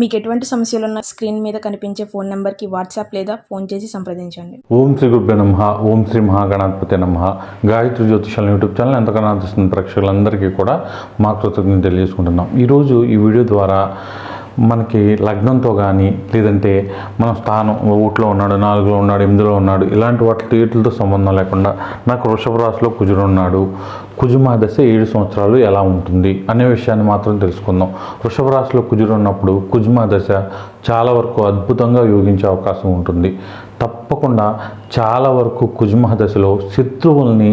మీకు ఎటువంటి సమస్యలు ఉన్న స్క్రీన్ మీద కనిపించే ఫోన్ నెంబర్కి వాట్సాప్ లేదా ఫోన్ చేసి సంప్రదించండి. ఓం శ్రీ గురుభ్య నమ ఓం శ్రీ మహాగణాధిపతి నమ. గాయత్రి జ్యోతిషాల యూట్యూబ్ ఛానల్ ఎంతగానో ఆదరిస్తున్న ప్రేక్షకులందరికీ కూడా మా కృతజ్ఞతలు తెలియజేసుకుంటున్నాం. ఈరోజు ఈ వీడియో ద్వారా మనకి లగ్నంతో కానీ లేదంటే మన స్థానం ఊట్లో ఉన్నాడు నాలుగులో ఉన్నాడు ఎనిమిదిలో ఉన్నాడు ఇలాంటి వాటి వీటితో సంబంధం లేకుండా నాకు వృషభ రాశిలో కుజుడు ఉన్నాడు. కుజుమా దశ ఏడు సంవత్సరాలు ఎలా ఉంటుంది అనే విషయాన్ని మాత్రం తెలుసుకుందాం. వృషభ రాశిలో కుజుడు ఉన్నప్పుడు కుజుమా దశ చాలా వరకు అద్భుతంగా యోగించే అవకాశం ఉంటుంది. తప్పకుండా చాలా వరకు కుజుమా దశలో శత్రువుల్ని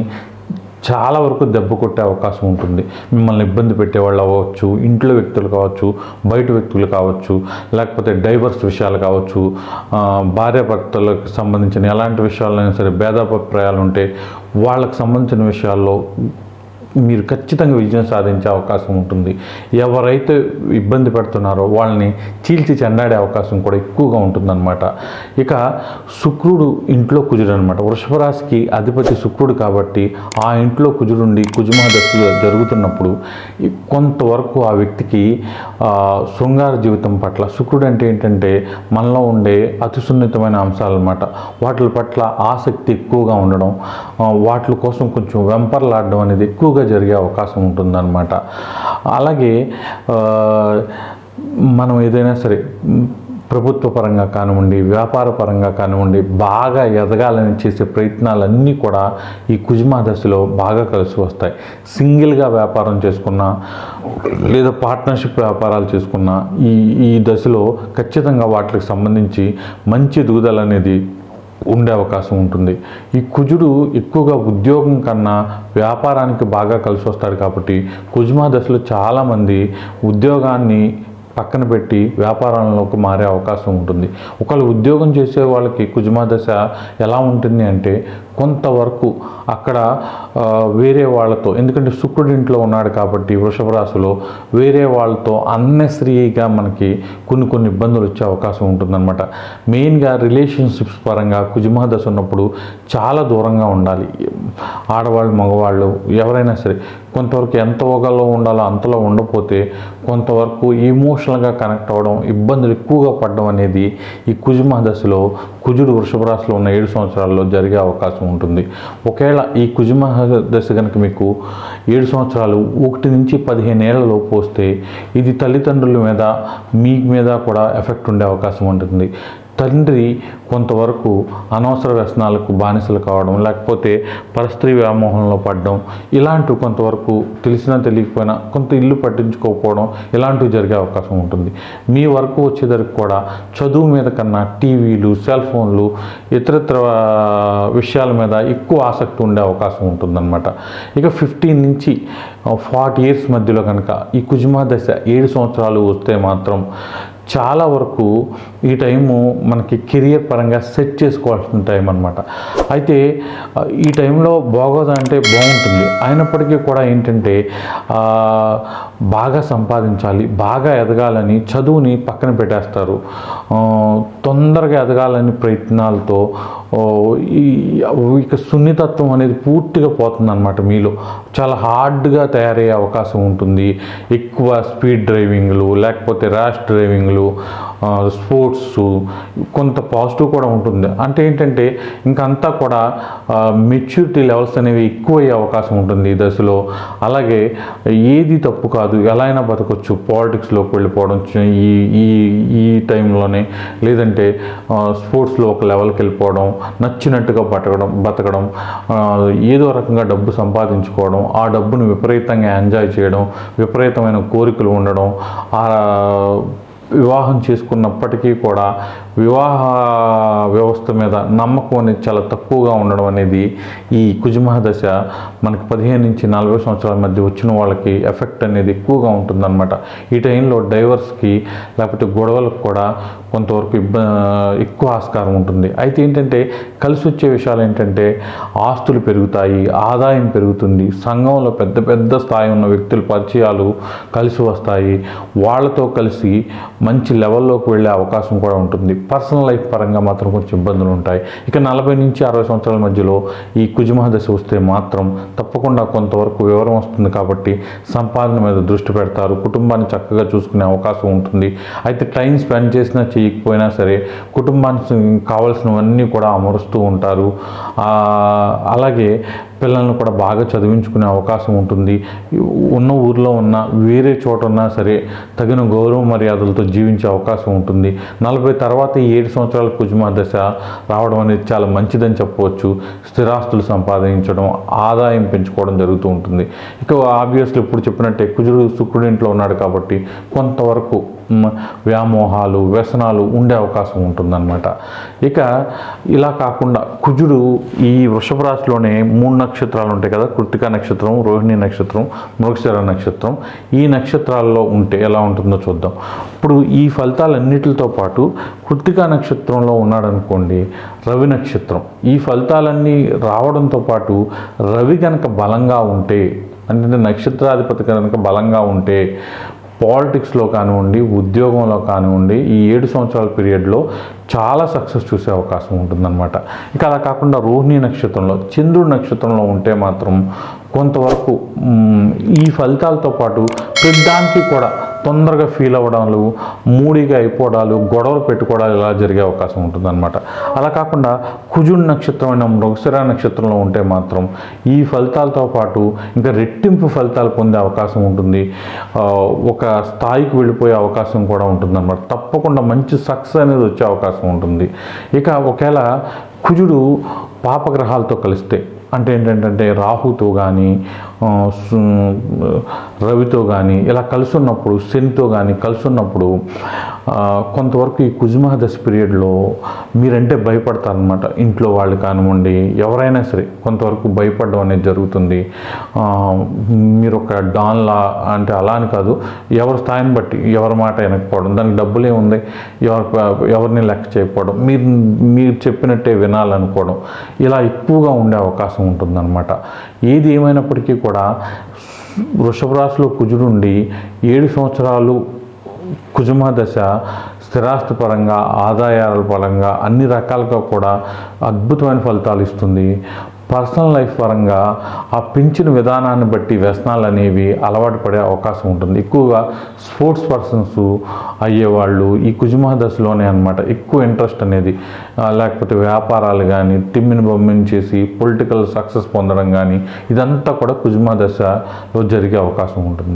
చాలా వరకు దెబ్బ కొట్టే అవకాశం ఉంటుంది. మిమ్మల్ని ఇబ్బంది పెట్టేవాళ్ళు అవ్వచ్చు ఇంట్లో వ్యక్తులు కావచ్చు బయట వ్యక్తులు కావచ్చు లేకపోతే డైవర్స్ విషయాలు కావచ్చు భార్యాభర్తలకు సంబంధించిన ఎలాంటి విషయాలైనా సరే భేదాభిప్రాయాలు ఉంటే వాళ్ళకి సంబంధించిన విషయాల్లో మీరు ఖచ్చితంగా విజయం సాధించే అవకాశం ఉంటుంది. ఎవరైతే ఇబ్బంది పెడుతున్నారో వాళ్ళని చీల్చి చెండాడే అవకాశం కూడా ఎక్కువగా ఉంటుందన్నమాట. ఇక శుక్రుడు ఇంట్లో కుజుడు అనమాట వృషభరాశికి అధిపతి శుక్రుడు కాబట్టి ఆ ఇంట్లో కుజుడుండి కుజుమ జరుగుతున్నప్పుడు కొంతవరకు ఆ వ్యక్తికి శృంగార జీవితం పట్ల శుక్రుడు అంటే ఏంటంటే మనలో ఉండే అతి సున్నితమైన అంశాలన్నమాట. వాటి పట్ల ఆసక్తి ఎక్కువగా ఉండడం వాటి కోసం కొంచెం వెంపర్లాడడం అనేది ఎక్కువగా జరిగే అవకాశం ఉంటుందన్నమాట. అలాగే మనం ఏదైనా సరే ప్రభుత్వ పరంగా కానివ్వండి వ్యాపార పరంగా కానివ్వండి బాగా ఎదగాలని చేసే ప్రయత్నాలన్నీ కూడా ఈ కుజుమా దశలో బాగా కలిసి వస్తాయి. సింగిల్గా వ్యాపారం చేసుకున్నా లేదా పార్ట్నర్షిప్ వ్యాపారాలు చేసుకున్నా ఈ ఈ దశలో ఖచ్చితంగా వాటికి సంబంధించి మంచి ఎదుగుదల అనేది ఉండే అవకాశం ఉంటుంది. ఈ కుజుడు ఎక్కువగా ఉద్యోగం కన్నా వ్యాపారానికి బాగా కలిసి వస్తాడు కాబట్టి కుజుమా దశలో చాలామంది ఉద్యోగాన్ని పక్కన పెట్టి వ్యాపారంలోకి మారే అవకాశం ఉంటుంది. ఒకళ్ళు ఉద్యోగం చేసే వాళ్ళకి కుజుమా దశ ఎలా ఉంటుంది అంటే కొంతవరకు అక్కడ వేరే వాళ్ళతో ఎందుకంటే శుక్రుడి ఇంట్లో ఉన్నాడు కాబట్టి వృషభ రాశిలో వేరే వాళ్ళతో అన్నెసరీగా మనకి కొన్ని కొన్ని ఇబ్బందులు వచ్చే అవకాశం ఉంటుందన్నమాట. మెయిన్గా రిలేషన్షిప్స్ పరంగా కుజుమహ దశ ఉన్నప్పుడు చాలా దూరంగా ఉండాలి. ఆడవాళ్ళు మగవాళ్ళు ఎవరైనా సరే కొంతవరకు ఎంత ఒకలో ఉండాలో అంతలో ఉండకపోతే కొంతవరకు ఎమోషనల్గా కనెక్ట్ అవ్వడం ఇబ్బందులు ఎక్కువగా పడడం అనేది ఈ కుజుమహ దశలో కుజుడు వృషభ రాశిలో ఉన్న ఏడు సంవత్సరాల్లో జరిగే అవకాశం ఉంటుంది. ఒకవేళ ఈ కుజుమ దశ కనుక మీకు ఏడు సంవత్సరాలు ఒకటి నుంచి పదిహేను ఏళ్ళలోపు వస్తే ఇది తల్లిదండ్రుల మీద మీ మీద కూడా ఎఫెక్ట్ ఉండే అవకాశం ఉంటుంది. తండ్రి కొంతవరకు అనవసర వ్యసనాలకు బానిసలు కావడం లేకపోతే పరస్త్రీ వ్యామోహంలో పడడం ఇలాంటివి కొంతవరకు తెలిసినా తెలియకపోయినా కొంత ఇల్లు పట్టించుకోకపోవడం ఇలాంటివి జరిగే అవకాశం ఉంటుంది. మీ వరకు వచ్చేసరికి కూడా చదువు మీద కన్నా టీవీలు సెల్ ఫోన్లు ఇతరత్ర విషయాల మీద ఎక్కువ ఆసక్తి ఉండే అవకాశం ఉంటుందన్నమాట. ఇక ఫిఫ్టీన్ నుంచి ఫార్టీ ఇయర్స్ మధ్యలో కనుక ఈ కుజుమా దశ ఏడు సంవత్సరాలు వస్తే మాత్రం చాలా వరకు ఈ టైము మనకి కెరియర్ పరంగా సెట్ చేసుకోవాల్సిన టైం అనమాట అయితే ఈ టైంలో బాగోదంటే బాగుంటుంది. అయినప్పటికీ కూడా ఏంటంటే బాగా సంపాదించాలి బాగా ఎదగాలని చదువుని పక్కన పెట్టేస్తారు. తొందరగా ఎదగాలని ప్రయత్నాలతో ఇక సున్నితత్వం అనేది పూర్తిగా పోతుందన్నమాట మీలో. చాలా హార్డ్గా తయారయ్యే అవకాశం ఉంటుంది. ఎక్కువ స్పీడ్ డ్రైవింగ్లు లేకపోతే ర్యాష్ డ్రైవింగ్లు స్పోర్ట్స్ కొంత పాజిటివ్ కూడా ఉంటుంది. అంటే ఏంటంటే ఇంకంతా కూడా మెచ్యూరిటీ లెవెల్స్ అనేవి ఎక్కువ అయ్యే అవకాశం ఉంటుంది ఈ దశలో. అలాగే ఏది తప్పు కాదు ఎలా అయినా బతకొచ్చు పాలిటిక్స్లోకి వెళ్ళిపోవడం ఈ ఈ ఈ టైంలోనే లేదంటే స్పోర్ట్స్లో ఒక లెవెల్కి వెళ్ళిపోవడం నచ్చినట్టుగా బతకడం బతకడం ఏదో రకంగా డబ్బు సంపాదించుకోవడం ఆ డబ్బును విపరీతంగా ఎంజాయ్ చేయడం విపరీతమైన కోరికలు ఉండడం ఆ వివాహం చేసుకున్నప్పటికీ కూడా వివాహ వ్యవస్థ మీద నమ్మకం అనేది చాలా తక్కువగా ఉండడం అనేది ఈ కుజుమహ దశ మనకి పదిహేను నుంచి నలభై సంవత్సరాల మధ్య వచ్చిన వాళ్ళకి ఎఫెక్ట్ అనేది ఎక్కువగా ఉంటుందన్నమాట. ఈ టైంలో డైవర్స్కి లేకపోతే గొడవలకు కూడా కొంతవరకు ఇబ్బ ఎక్కువ ఆస్కారం ఉంటుంది. అయితే ఏంటంటే కలిసి వచ్చే విషయాలు ఏంటంటే ఆస్తులు పెరుగుతాయి ఆదాయం పెరుగుతుంది సంఘంలో పెద్ద పెద్ద స్థాయి ఉన్న వ్యక్తుల పరిచయాలు కలిసి వస్తాయి వాళ్ళతో కలిసి మంచి లెవెల్లోకి వెళ్ళే అవకాశం కూడా ఉంటుంది. పర్సనల్ లైఫ్ పరంగా మాత్రం కొంచెం ఇబ్బందులు ఉంటాయి. ఇక నలభై నుంచి అరవై సంవత్సరాల మధ్యలో ఈ కుజుమహ దశ వస్తే మాత్రం తప్పకుండా కొంతవరకు వివరం వస్తుంది కాబట్టి సంపాదన మీద దృష్టి పెడతారు. కుటుంబాన్ని చక్కగా చూసుకునే అవకాశం ఉంటుంది. అయితే టైం స్పెండ్ చేసినా చేయకపోయినా సరే కుటుంబానికి కావాల్సినవన్నీ కూడా అమరుస్తూ ఉంటారు. అలాగే పిల్లల్ని కూడా బాగా చదివించుకునే అవకాశం ఉంటుంది. ఉన్న ఊర్లో ఉన్న వేరే చోట ఉన్నా సరే తగిన గౌరవ మర్యాదలతో జీవించే అవకాశం ఉంటుంది. నలభై తర్వాత ఏడు సంవత్సరాల కుజుమ దశ రావడం అనేది చాలా మంచిదని చెప్పవచ్చు. స్థిరాస్తులు సంపాదించడం ఆదాయం పెంచుకోవడం జరుగుతూ ఉంటుంది. ఇక ఆబ్వియస్లీ ఇప్పుడు చెప్పినట్టే కుజుడు శుక్రుడి ఇంట్లో ఉన్నాడు కాబట్టి కొంతవరకు వ్యామోహాలు వ్యసనాలు ఉండే అవకాశం ఉంటుందన్నమాట. ఇక ఇలా కాకుండా కుజుడు ఈ వృషభ రాశిలోనే మూడు నక్షత్రాలు ఉంటాయి కదా కృతికా నక్షత్రం రోహిణి నక్షత్రం మృగశిర నక్షత్రం. ఈ నక్షత్రాల్లో ఉంటే ఎలా ఉంటుందో చూద్దాం. ఇప్పుడు ఈ ఫలితాలన్నిటితో పాటు కృతికా నక్షత్రంలో ఉన్నాడనుకోండి రవి నక్షత్రం. ఈ ఫలితాలన్నీ రావడంతో పాటు రవి కనుక బలంగా ఉంటే అంటే నక్షత్రాధిపతి కనుక బలంగా ఉంటే పాలిటిక్స్లో కానివ్వండి ఉద్యోగంలో కానివ్వండి ఈ ఏడు సంవత్సరాల పీరియడ్లో చాలా సక్సెస్ చూసే అవకాశం ఉంటుందన్నమాట. ఇంకా అలా కాకుండా రోహిణి నక్షత్రంలో చంద్రుడి నక్షత్రంలో ఉంటే మాత్రం కొంతవరకు ఈ ఫలితాలతో పాటు ప్రతిదానికి కూడా తొందరగా ఫీల్ అవ్వడాలు మూడిగా అయిపోవడాలు గొడవలు పెట్టుకోవడాలు ఇలా జరిగే అవకాశం ఉంటుందన్నమాట. అలా కాకుండా కుజుడు నక్షత్రం అయిన మృగశిర నక్షత్రంలో ఉంటే మాత్రం ఈ ఫలితాలతో పాటు ఇంకా రెట్టింపు ఫలితాలు పొందే అవకాశం ఉంటుంది. ఒక స్థాయికి వెళ్ళిపోయే అవకాశం కూడా ఉంటుందన్నమాట. తప్పకుండా మంచి సక్సెస్ అనేది వచ్చే అవకాశం ఉంటుంది. ఇక ఒకవేళ కుజుడు పాపగ్రహాలతో కలిస్తే అంటే ఏంటంటే రాహుతో కానీ రవితో కానీ ఇలా కలిసి ఉన్నప్పుడు శనితో కానీ కలిసి ఉన్నప్పుడు కొంతవరకు ఈ కుజుమహదశ పీరియడ్లో మీరంటే భయపడతారనమాట ఇంట్లో వాళ్ళు కానివ్వండి ఎవరైనా సరే కొంతవరకు భయపడడం అనేది జరుగుతుంది. మీరు ఒక డాన్లా అంటే అలా అని కాదు ఎవరి స్థాయిని బట్టి ఎవరి మాట వినకపోవడం దానికి డబ్బులే ఉంది ఎవరి ఎవరిని లెక్క చేయకపోవడం మీరు మీరు చెప్పినట్టే వినాలనుకోవడం ఇలా ఎక్కువగా ఉండే అవకాశం ఉంటుందన్నమాట. ఏది ఏమైనప్పటికీ కూడా వృషభ రాశిలో కుజుడుండి ఏడు సంవత్సరాలు కుజుమ దశ స్థిరాస్తి పరంగా ఆదాయాల పరంగా అన్ని రకాలుగా కూడా అద్భుతమైన ఫలితాలు ఇస్తుంది. పర్సనల్ లైఫ్ పరంగా ఆ పెంచిన విధానాన్ని బట్టి వ్యసనాలు అనేవి అలవాటు పడే అవకాశం ఉంటుంది. ఎక్కువగా స్పోర్ట్స్ పర్సన్స్ అయ్యేవాళ్ళు ఈ కుజుమహ దశలోనే అనమాట ఎక్కువ ఇంట్రెస్ట్ అనేది లేకపోతే వ్యాపారాలు కానీ తిమ్మిని బొమ్మిని చేసి పొలిటికల్ సక్సెస్ పొందడం కానీ ఇదంతా కూడా కుజుమ దశలో జరిగే అవకాశం ఉంటుంది.